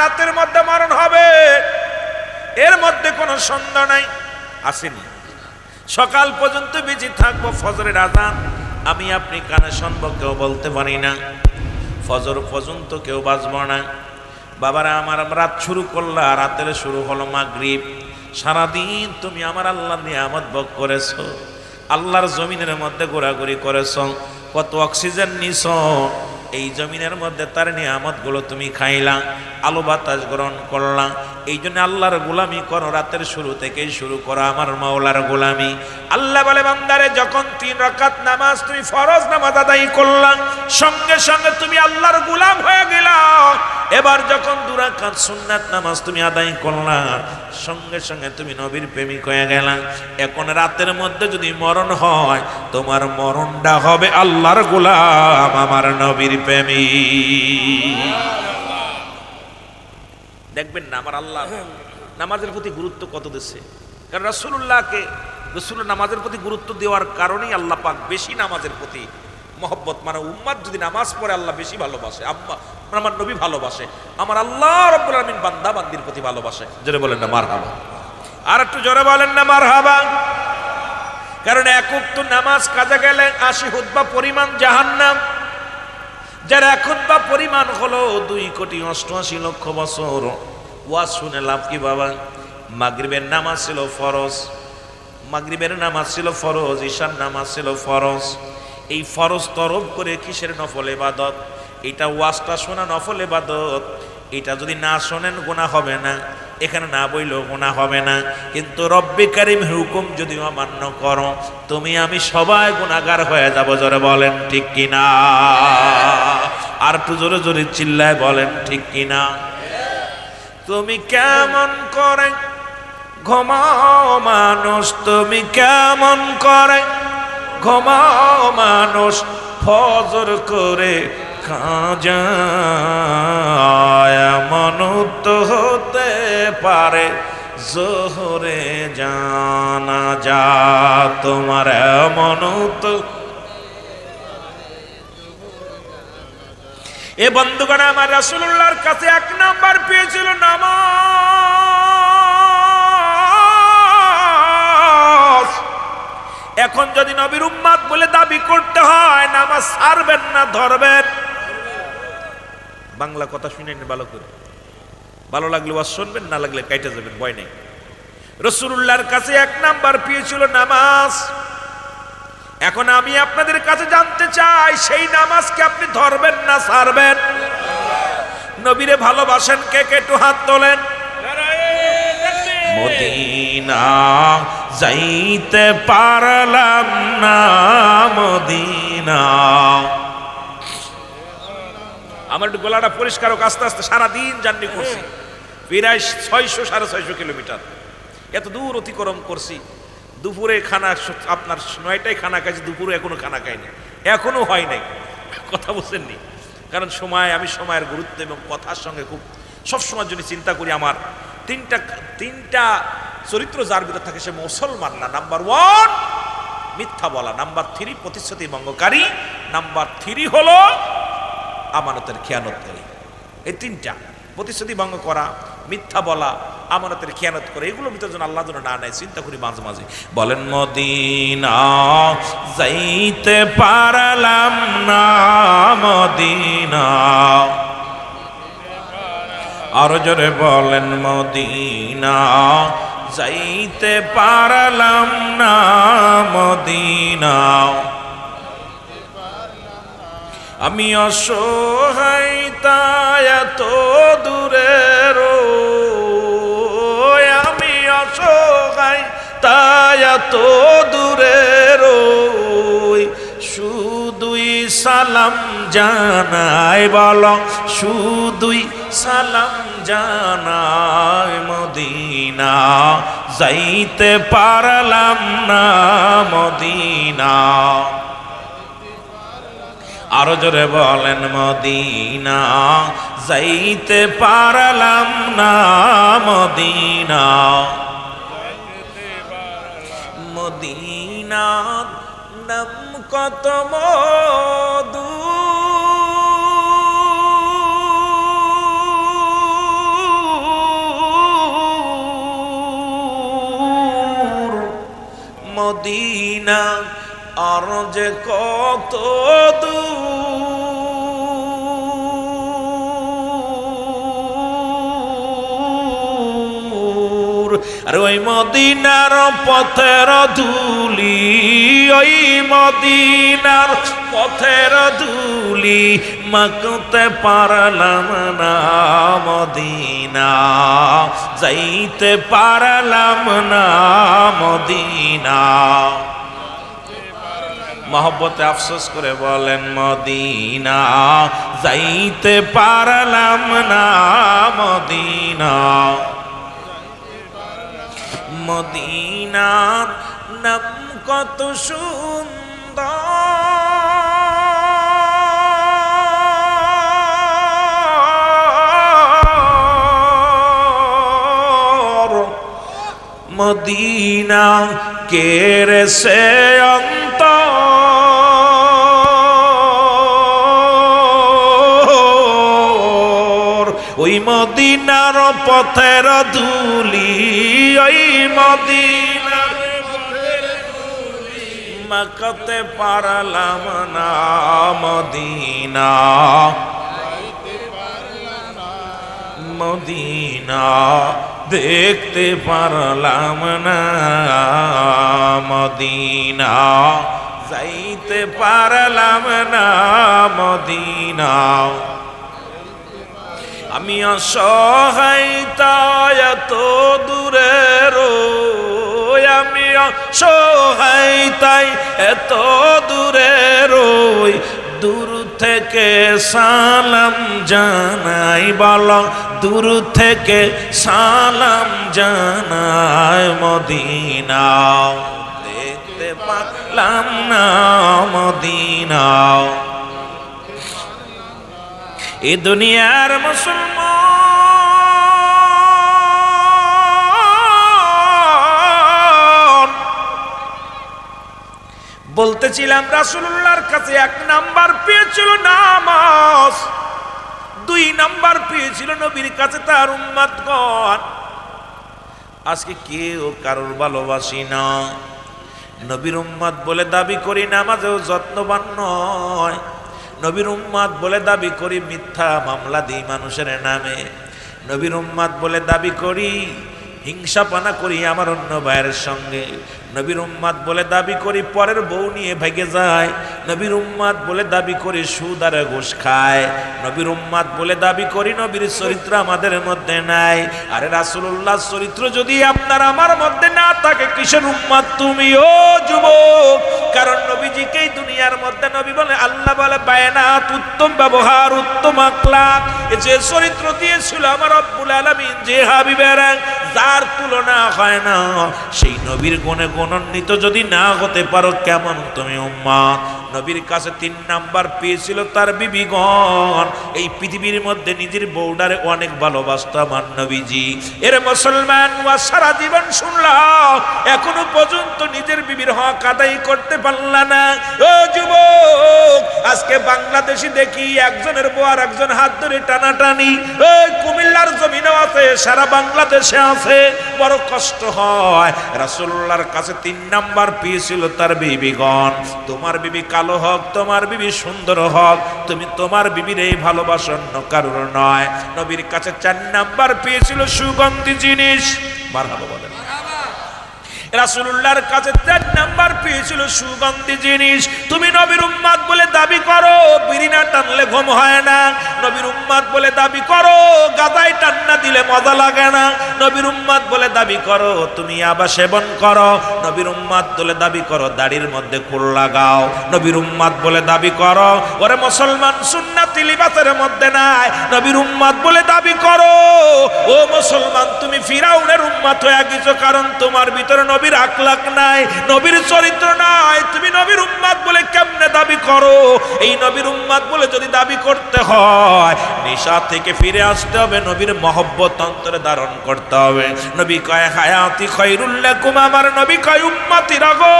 রাতের মধ্যে মরণ হবে। এর মধ্যে কোনো সন্দেহ নাই। আসেনি। সকাল পর্যন্ত বেঁচে থাকব, ফজরের আজান। আমি আপনি কানে শুনব, কেউ বলতে পারি না। ফজর পর্যন্ত কেউ বাঁচব না। বাবারা, আমার রাত শুরু করলা, রাতের শুরু হলো মাগরিব। সারাদিন তুমি আমার আল্লাহ নিয়ে নিয়ামত ভোগ করেছ। আল্লাহর জমিনের মধ্যে ঘোরাঘুরি করেছ। কত অক্সিজেন নিছ। এই জমিনের মধ্যে তার নিয়ামতগুলো তুমি খাইলা আলো বাতাস গ্রহণ করলা এই জন্য আল্লাহর গোলামি করো, রাতের শুরু থেকেই শুরু করো আমার মাওলার গোলামি। আল্লাহ বলে, বান্দারে, যখন তিন রাকাত নামাজ তুমি ফরজ নামাজ আদায় করলাম সঙ্গে সঙ্গে তুমি আল্লাহর গোলাম হয়ে গেলা। এবার যখন দুরাকাত সুন্নাত নামাজ তুমি আদায় করলা, সঙ্গে সঙ্গে তুমি নবীর প্রেমিক হয়ে গেলা। এখন রাতের মধ্যে যদি মরণ হয়, তোমার মরণটা হবে আল্লাহর গোলাম, আমার নবীর প্রেমিক। দেখবেন না, আমার আল্লাহ নামাজের প্রতি গুরুত্ব কত দিচ্ছে। কারণ রসুল্লাহকে রসুল নামাজের প্রতি গুরুত্ব দেওয়ার কারণেই আল্লাহ পাক বেশি নামাজের প্রতি মহব্বত। মানে উম্মাদ যদি নামাজ পড়ে, আল্লাহ বেশি ভালোবাসে। আম্মা আমার নবী ভালোবাসে। আমার আল্লাহ রব্বুল আলমিন বান্দা বান্দির প্রতি ভালোবাসে। জোরে বলেন না মার হাবা আর একটু জোরে বলেন না মার হাবা কারণ এক উক্ত নামাজ কাজে গেলে আশি হুদ্বা পরিমাণ জাহান্নাম। যার এখন বা পরিমাণ হলো দুই কোটি অষ্টআশি লক্ষ বছর। ওয়াজ শুনে লাভ কি বাবা? মাগরিবের নামাজ ছিল ফরজ। মাগরিবের নামাজ ছিল ফরজ ঈশান নামাজ ছিল ফরজ। এই ফরজ তরফ করে কিসের নফল এবাদত এটা ওয়াজটা শোনা নফল এবাদত এটা যদি না শোনেন গোনা হবে না। এখানে না বইলেও গোনা হবে না। কিন্তু রব্বি কারিম হুকুম যদি অমান্য করো, তুমি আমি সবাই গুণাগার হয়ে যাব, জোরে বলেন ঠিক কিনা? আর একটু জোরে জোরে চিল্লায় বলেন, ঠিক কিনা? তুমি কেমন করে ঘুমাও মানুষ? তুমি কেমন করে ঘুমাও মানুষ? ফজর করে খাজা এমন তো হতে পারে, জোহরে জানা যা তোমার এমন এ বন্ধুগণ, আমার রাসূলুল্লাহর কাছে এক নাম্বার পেয়েছিল নামাজ। এখন যদি নবীর উম্মাদ বলে দাবি করতে হয়, নামাজ ছাড়বেন না, ধরবেন। বাংলা কথা শুনেন ভালো করে। ভালো লাগলে ওয়াজ শুনবেন, না লাগলে কাইটে যাবেন, ভয় নেই। রসুল্লাহর কাছে এক নাম্বার পেয়েছিল নামাজ। এখন আমি আপনাদের কাছে জানতে চাই, সেই নামাজকে আপনি ধরবেন না সারবেন? নবীরে ভালোবাসেন কে কে? একটু হাত তোলেন। মদিনা যাইতে পারলাম না, মদিনা। আমার একটু গলাটা পরিষ্কার হোক, আস্তে আস্তে সারাদিন জার্নি করছি। প্রায় ছয়শো, সাড়ে ছয়শো কিলোমিটার। এত দূর অতিক্রম করছি। দুপুরে খানা, আপনার নয়টায় খানা খাইছি, দুপুরে এখনও খানা খাইনি। এখনও হয় নাই। কথা বুঝছেননি কারণ সময়, আমি সময়ের গুরুত্ব এবং কথার সঙ্গে খুব, সবসময়ের জন্য চিন্তা করি আমার। তিনটা তিনটা চরিত্র যার ভিতরে থাকে সে মুসলমান না। নাম্বার ওয়ান মিথ্যা বলা। নাম্বার থ্রি প্রতিশ্রুতি ভঙ্গকারী। নাম্বার থ্রি হলো আমানতের খেয়ানতকারী এই তিনটা। প্রতিশ্রুতি ভঙ্গ করা মিথ্যা বলা, আমানতের খেয়ানত করে এগুলোর ভিতরে যেন আল্লাহ না নেয়, চিন্তা করি মাঝে মাঝে। বলেন, মদিনা, যাইতে পারলাম না মদিনা। আরও জোরে বলেন, মদিনা, যাইতে পারলাম না মদিনা। আমি অসহায় এত দূরে রই, শুধুই সালাম জানাই বল, শুধুই সালাম জানাই মদিনা। যাইতে পারলাম না মদিনা। আরও জোরে বলেন মদিনা। যাইতে পারলাম না মদিনা। মদিনাত নাম কত মধু। মদিনা আর যে কত দূর। আর ওই মদিনার পথের ধুলি, ওই মদিনার পথের ধুলি মাকতে পারলাম না মদিনা। যাইতে পারলাম না মদিনা। মহব্বতে আফসোস করে বলেন, মদিনা। যাইতে পারলাম না মদিনা। মদিনার নাম কত সুন্দর। মদিনা কেরে সে ওই মদিনার পথের ধুলি ওই মদিনার মাকতে পারলাম না মদিনা। মদিনা দেখতে পারলাম না মদিনা। যাইতে পারলাম না মদিনা। আমি অসহায়তায় এত দূরে রই আমি অসহায়তাই এত দূরে রই, দূর থেকে সালাম জানাই বল দূর থেকে সালাম জানাই মদিনা দেখতে পারলাম না মদিনা এ দুনিয়ার মুসলমান বলতেছিলাম, রাসূলুল্লাহর কাছে এক নাম্বার পেয়েছিল নামাজ। দুই নাম্বার পেয়েছিল নবীর কাছে তার উম্মাদগণ আজকে কেউ কারোর ভালোবাসি না। নবীর উম্মাদ বলে দাবি করি নামাজেও যত্নবান নয়। নবীর উম্মাদ বলে দাবি করি মিথ্যা মামলা দিই মানুষের নামে। নবীর উম্মাদ বলে দাবি করি হিংসাপানা করি আমার অন্য ভাইয়ের সঙ্গে। নবীর উম্মাদ বলে দাবি করি পরের বউ নিয়ে ভেগে যায়। নবীর উম্মাদ বলে দাবি করি সুদ আর ঘুষ খায়। নবীর উম্মাদ বলে দাবি করি নবীর চরিত্র আমাদের মধ্যে নাই। আরে রাসূলুল্লাহ, চরিত্র যদি আপনার আমার মধ্যে না থাকে, কিসের উম্মাদ তুমিও যুবক? কারণ নবীজিকেই দুনিয়ার মধ্যে নবী বলে, আল্লাহ বলে, বায়নাত উত্তম ব্যবহার, উত্তম আখলাক। এ যে চরিত্র দিয়েছিল আমার রব্বুল আলামিন, যে হাবিবের যার তুলনা হয় না, সেই নবীর গুণে গুণান্বিত যদি না হতে পারো, কেমন তুমি উম্মা নবীর কাছে তিন নাম্বার পেয়েছিল তার বিবিগণ। এই পৃথিবীর মধ্যে নিজের বউডারে অনেক ভালোবাসত আমার নবীজি। এর মুসলমান ওয়া সারা জীবন শুনলাম এখনও পর্যন্ত নিজের বিবির হক আদায় করতে পারল না। ও যুবক, আজকে বাংলাদেশি দেখি একজনের বউ আর একজন হাত ধরে টানাটানি। ওই কুমিল্লার জমিনও আছে, সারা বাংলাদেশে আছে, বড় কষ্ট হয়। রাসূলুল্লাহর কাছে তিন নাম্বার পেয়েছিল তার বিবিগণ। তোমার বিবি কালো হক, তোমার বিবি সুন্দর হক। তুমি তোমার বিবির এই ভালোবাসা অন্য কারোর নয়। নবীর কাছে চার নাম্বার পেয়েছিল সুগন্ধি জিনিস। মারহাবা বলেন। রাসূলুল্লাহর কাছে চার নাম্বার পেয়েছিল সুগন্ধি জিনিস। তুমি নবীর উম্মাদ বলে দাবি করো, বিড়ি না টানলে ঘুম হয় না। নবীর উম্মাদ বলে দাবি করো, গাদায় টান্না দিলে মজা লাগে না। নবীর উম্মাদ বলে দাবি করো, তুমি আবার সেবন করো। নবীর উম্মাদ বলে দাবি করো, দাড়ির মধ্যে কুল লাগাও। নবীর উম্মাদ বলে দাবি করো, ওরে মুসলমান, সুন্নাতি লিবাসের মধ্যে নাই। নবীর উম্মাদ বলে দাবি করো, ও মুসলমান, তুমি ফিরাউনের উম্মাদ হয়ে গেছো, কারণ তোমার ভিতরে নবীর আখলাক নাই, নবীর চরিত্র নাই, তুমি নবীর উম্মাদ বলে কেমনে দাবি করো? এই নবীর উম্মাদ বলে যদি দাবি করতে হয়, নেশা থেকে ফিরে আসতে হবে, নবীর মহব্বত অন্তরে ধারণ করতে হবে। নবী কয়, হায়াতি খৈরুল্লাকুম আমার নবী কয় উম্মাতি রাগো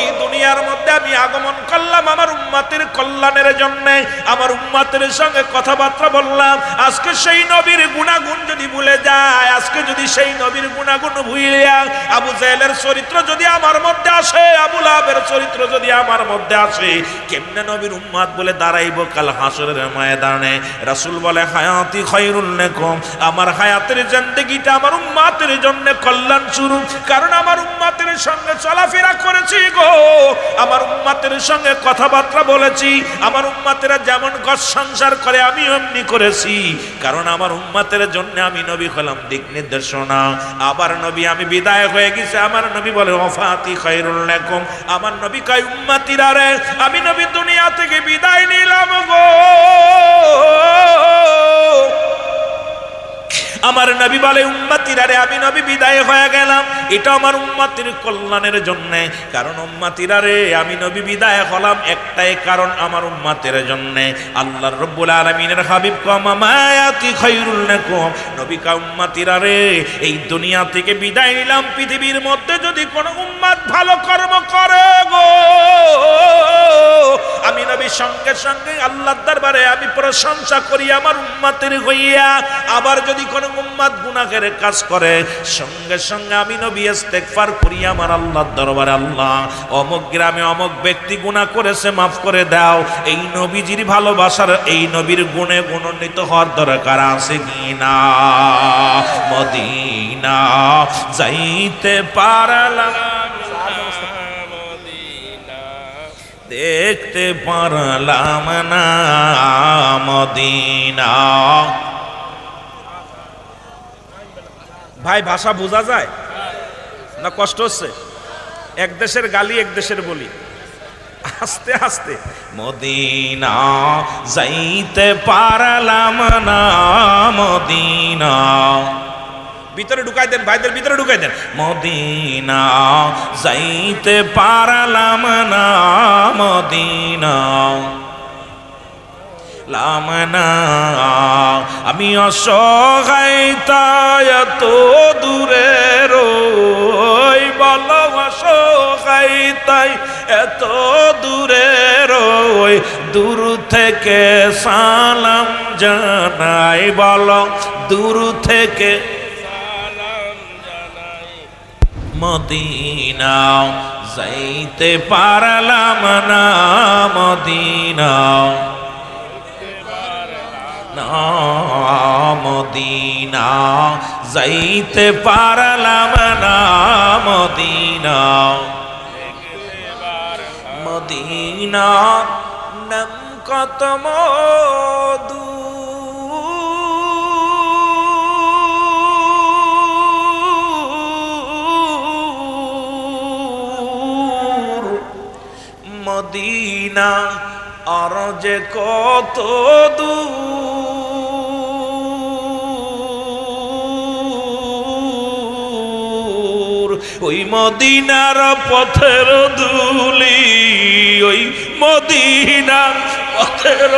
এই দুনিয়ার মধ্যে আমি আগমন করলাম আমার উম্মাতের কল্যাণের জন্য, আমার উম্মাতের সঙ্গে কথাবার্তা বললাম, আজকে সেই নবীর গুণাগুণ যদি ভুলে যায়, আজকে যদি সেই নবীর গুণাগুণ ভুলিয়া আবু জাহেলের চরিত্র যদি আমার মধ্যে আসে, আবু লাহাবের চরিত্র যদি আমার মধ্যে আসে, কেমনে নবীর উম্মাদ বলে দাঁড়াইব কাল হাসরের ময়দানে? রাসূল বলে, হায়াতি খায়রুল লাকুম আমার হায়াতের জিন্দেগিটা আমার উম্মাতের জন্য কল্যাণ শুরু কারণ আমার উম্মাতের সঙ্গে চলাফেরা করেছি গো। আমার উম্মাতের সঙ্গে কথাবার্তা বলেছি, আমার উম্মাতেরা যেমন গছ সংসার করে আমি এমনি করেছি। কারণ আমার উম্মাতের জন্য আমি নবী হলাম দিক নির্দেশনা। আবার নবী, আমি বিদায় হয়ে গেছে আমার নবী বলে, ওফাতি খায়রুল লাকুম। আমার নবী কয়, উম্মাতিরা রে, আমি নবী দুনিয়া থেকে বিদায় নিলাম গো। আমার নবী বলে, উম্মাতিরা রে, আমি নবী বিদায় হয়ে গেলাম। এটা আমার উম্মাতির কল্যাণের জন্য। কারণ উম্মাতিরা রে, আমি নবী বিদায় হলাম একটাই কারণ আমার উম্মাতের জন্য। আল্লাহর রব্বুল আলামিনের হাবিব কম মায়াতি খায়রুল লাকুম। নবী কা উম্মাতিরা রে, এই দুনিয়া থেকে বিদায় নিলাম। পৃথিবীর মধ্যে যদি কোনো উম্মাত ভালো কর্ম করে গো, আমি নবী সঙ্গে সঙ্গে আল্লাহর দরবারে আমি প্রশংসা করি আমার উম্মাতের হইয়া। আবার যদি কোনো উম্মাত গুনাহের কাজ করে। সঙ্গে সঙ্গে আমি নবী ইস্তেগফার করি আমার আল্লাহর দরবারে, আল্লাহ, অমুক গ্রামে অমুক ব্যক্তি গুনাহ করেছে, মাফ করে দাও। এই নবীজির ভালোবাসার, এই নবীর গুণে গুণান্বিত হওয়ার দরকার আছে কিনা? মদিনা যাইতে পারলাম দেখতে পারলাম না। মদিনা ভাই, ভাষা বোঝা যায়? না কষ্ট হচ্ছে? এক দেশের গালি, এক দেশের বলি। আস্তে আস্তে। মদিনা যাইতে পারলাম না, মদিনা। ভিতরে ঢুকাই দেন, ভাইদের ভিতরে ঢুকাই দেন। মদিনা যাইতে পারলাম না, মদিনা। লামনা আমি অসহায় এত দূরে রই। বল অসহায়, তাই এত দূরে রই। দূর থেকে সালাম জানাই, বল দূর থেকে মদিনা যাইতে পারলাম না মদিনা না মদিনা যাইতে পারলাম না মদিনা মদিনা নাম কত মধু। মদিনা আর যে কত দূর। ওই মদিনার পথের দুলি ওই মদিনার পথের